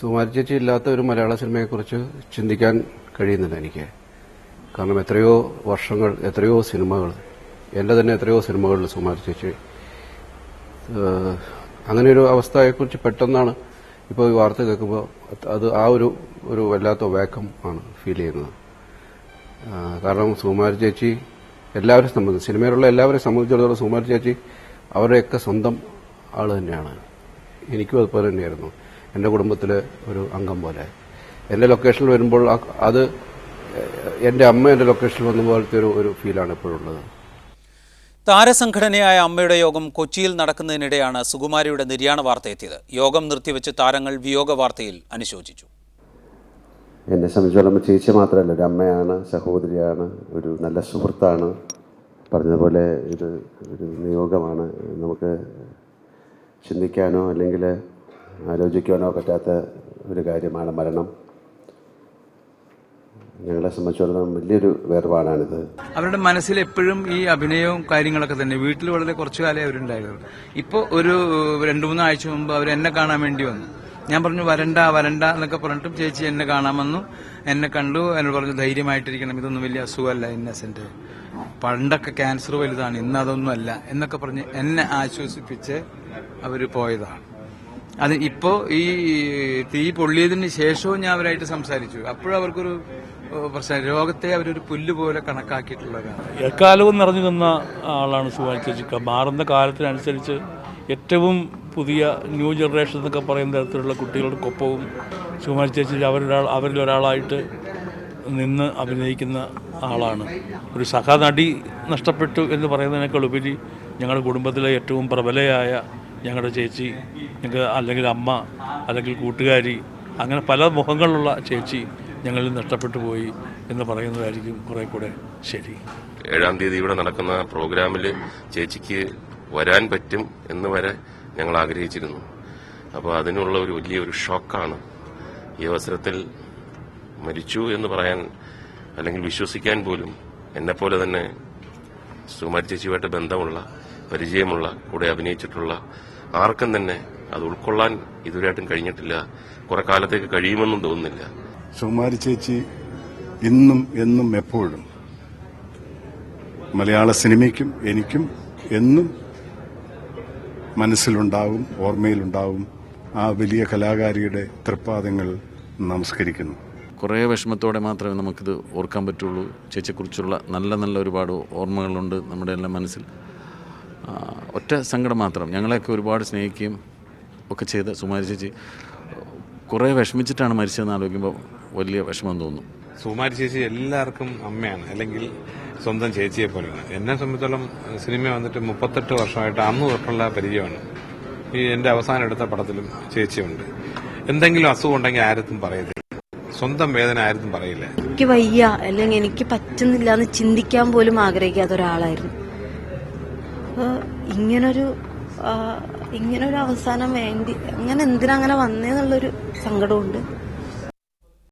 സുമാരി ചേച്ചി ഇല്ലാത്ത ഒരു മലയാള സിനിമയെക്കുറിച്ച് ചിന്തിക്കാൻ കഴിയുന്നില്ല എനിക്ക്. കാരണം എത്രയോ വർഷങ്ങൾ എത്രയോ സിനിമകൾ എന്റെ തന്നെ എത്രയോ സിനിമകളിൽ സുമാരി ചേച്ചി അങ്ങനെ ഒരു അവസ്ഥയെക്കുറിച്ച് പെട്ടെന്നാണ് ഇപ്പോൾ ഈ വാർത്ത കേൾക്കുമ്പോൾ അത് ആ ഒരു ഒരു വല്ലാത്ത വേക്കം ആണ് ഫീൽ ചെയ്യുന്നത്. കാരണം സുമാരി ചേച്ചി എല്ലാവരും സംബന്ധിച്ച് സിനിമയിലുള്ള എല്ലാവരെയും സംബന്ധിച്ചിടത്തോളം സുമാരി ചേച്ചി അവരുടെയൊക്കെ സ്വന്തം ആൾ തന്നെയാണ്. എനിക്കും അതുപോലെ തന്നെയായിരുന്നു. എന്റെ കുടുംബത്തിലെ ഒരു അംഗം പോലെ. എന്റെ ലൊക്കേഷനിൽ വരുമ്പോൾ അത് എന്റെ അമ്മ എന്റെ ലൊക്കേഷനിൽ വന്ന പോലത്തെ ഒരു ഒരു ഫീലാണ് ഇപ്പോഴുള്ളത് താരസംഘടനയായ അമ്മയുടെ യോഗം കൊച്ചിയിൽ നടക്കുന്നതിനിടെയാണ് സുകുമാരിയുടെ നിര്യാണ വാർത്ത എത്തിയത്. യോഗം നിർത്തിവെച്ച് താരങ്ങൾ വിയോഗ വാർത്തയിൽ അനുശോചിച്ചു. എന്നെ സംബന്ധിച്ചോളം ചേച്ചി മാത്രമല്ല ഒരു അമ്മയാണ് സഹോദരിയാണ് ഒരു നല്ല സുഹൃത്താണ്. പറഞ്ഞതുപോലെ ഇത് ഒരു നിയോഗമാണ് നമുക്ക് ചിന്തിക്കാനോ അല്ലെങ്കിൽ ആലോചിക്കാനോ പറ്റാത്ത ഒരു കാര്യമാണ് മരണം. ഞങ്ങളെ സംബന്ധിച്ചിടത്തോളം വലിയൊരു വേർപാടാണിത്. അവരുടെ മനസ്സിൽ എപ്പോഴും ഈ അഭിനയവും കാര്യങ്ങളൊക്കെ തന്നെ. വീട്ടിൽ വളരെ കുറച്ചു കാലേ അവരുണ്ടായിരുന്നു ഇപ്പോൾ ഒരു രണ്ടു മൂന്ന് ആഴ്ച മുമ്പ് അവർ എന്നെ കാണാൻ വേണ്ടി വന്നു. ഞാൻ പറഞ്ഞു വരണ്ട വരണ്ട എന്നൊക്കെ പറഞ്ഞിട്ടും ചേച്ചി എന്നെ കാണാമെന്നു. എന്നെ കണ്ടു. എന്നോട് പറഞ്ഞു ധൈര്യമായിട്ടിരിക്കണം. ഇതൊന്നും വലിയ അസുഖമല്ല. ഇന്നസെന്റ് പണ്ടൊക്കെ ക്യാൻസർ വലുതാണ്. ഇന്ന് അതൊന്നും അല്ല എന്നൊക്കെ പറഞ്ഞ് എന്നെ ആശ്വസിപ്പിച്ച് അവർ പോയതാണ്. അത് ഇപ്പോ ഈ തീ പൊള്ളിയതിന് ശേഷവും ഞാൻ അവരായിട്ട് സംസാരിച്ചു. അപ്പോഴും അവർക്കൊരു പ്രശ്നം. രോഗത്തെ അവരൊരു പുല്ല് പോലെ കണക്കാക്കിയിട്ടുള്ളതാണ്. എക്കാലവും നിറഞ്ഞു നിന്ന ആളാണ് സുഭാഷ് ചേച്ചി മാറുന്ന കാലത്തിനനുസരിച്ച് ഏറ്റവും പുതിയ ന്യൂ ജനറേഷൻ എന്നൊക്കെ പറയുന്ന തരത്തിലുള്ള കുട്ടികൾക്കൊപ്പവും സുകുമാരി ചേച്ചി അവരൊരാൾ അവരിൽ ഒരാളായിട്ട് നിന്ന് അഭിനയിക്കുന്ന ആളാണ്. ഒരു സഹനടി നഷ്ടപ്പെട്ടു എന്ന് പറയുന്നതിനേക്കാൾ ഉപരി ഞങ്ങളുടെ കുടുംബത്തിലെ ഏറ്റവും പ്രബലയായ ഞങ്ങളുടെ ചേച്ചി ഞങ്ങൾക്ക് അല്ലെങ്കിൽ അമ്മ അല്ലെങ്കിൽ കൂട്ടുകാരി അങ്ങനെ പല മുഖങ്ങളുള്ള ചേച്ചി ഞങ്ങളിൽ നഷ്ടപ്പെട്ടു പോയി എന്ന് പറയുന്നതായിരിക്കും കുറെ കൂടെ ശരി. ഏഴാം തീയതി ഇവിടെ നടക്കുന്ന പ്രോഗ്രാമിൽ ചേച്ചിക്ക് വരാൻ പറ്റും എന്ന് വരെ ഞങ്ങൾ ആഗ്രഹിച്ചിരുന്നു. അപ്പോൾ അതിനുള്ള ഒരു വലിയൊരു ഷോക്കാണ്. ഈ അവസരത്തിൽ മരിച്ചു എന്ന് പറയാൻ അല്ലെങ്കിൽ വിശ്വസിക്കാൻ പോലും എന്നെപ്പോലെ തന്നെ സുമാരി ചേച്ചിയുമായിട്ട് ബന്ധമുള്ള പരിചയമുള്ള കൂടെ അഭിനയിച്ചിട്ടുള്ള ആർക്കും തന്നെ അത് ഉൾക്കൊള്ളാൻ ഇതുവരെയായിട്ടും കഴിഞ്ഞിട്ടില്ല. കുറെ കാലത്തേക്ക് കഴിയുമെന്നും തോന്നുന്നില്ല. സുകുമാരി ചേച്ചി ഇന്നും എന്നും എപ്പോഴും മലയാള സിനിമയ്ക്കും എനിക്കും എന്നും മനസ്സിലുണ്ടാവും ഓർമ്മയിലുണ്ടാവും ആ വലിയ കലാകാരിയുടെ തൃപ്പാദങ്ങൾ നമസ്കരിക്കുന്നു. കുറേ വിഷമത്തോടെ മാത്രമേ നമുക്കിത് ഓർക്കാൻ പറ്റുള്ളൂ. ചേച്ചിയെക്കുറിച്ചുള്ള നല്ല നല്ല ഒരുപാട് ഓർമ്മകളുണ്ട് നമ്മുടെ എല്ലാം മനസ്സിൽ. ഒറ്റ സങ്കടം മാത്രം. ഞങ്ങളെയൊക്കെ ഒരുപാട് സ്നേഹിക്കുകയും ഒക്കെ ചെയ്ത് സുമാരി ചേച്ചി കുറേ വിഷമിച്ചിട്ടാണ് മരിച്ചതെന്ന് ആലോചിക്കുമ്പോൾ വലിയ വിഷമം തോന്നും. സുമാരി ചേച്ചി എല്ലാവർക്കും അമ്മയാണ്. അല്ലെങ്കിൽ സ്വന്തം ചേച്ചിയെ പോലെയാണ്. എന്നെ സംബന്ധിച്ചോളം സിനിമ വന്നിട്ട് മുപ്പത്തെട്ട് വർഷമായിട്ട് അന്ന് തൊട്ടുള്ള പരിചയമാണ്. ഈ എന്റെ അവസാനം എടുത്ത പടത്തിലും ചേച്ചിയുണ്ട്. എന്തെങ്കിലും അസുഖം ഉണ്ടെങ്കിൽ ആരത്തും പറയത്തില്ല. സ്വന്തം വേദന ആരും പറയില്ല. എനിക്ക് വയ്യ. അല്ലെങ്കിൽ എനിക്ക് പറ്റുന്നില്ല എന്ന് ചിന്തിക്കാൻ പോലും ആഗ്രഹിക്കാത്ത ഒരാളായിരുന്നു. ഇങ്ങനൊരു ഇങ്ങനൊരു അവസാനം വേണ്ടി അങ്ങനെ എന്തിനാ അങ്ങനെ വന്നേന്നുള്ളൊരു സങ്കടമുണ്ട്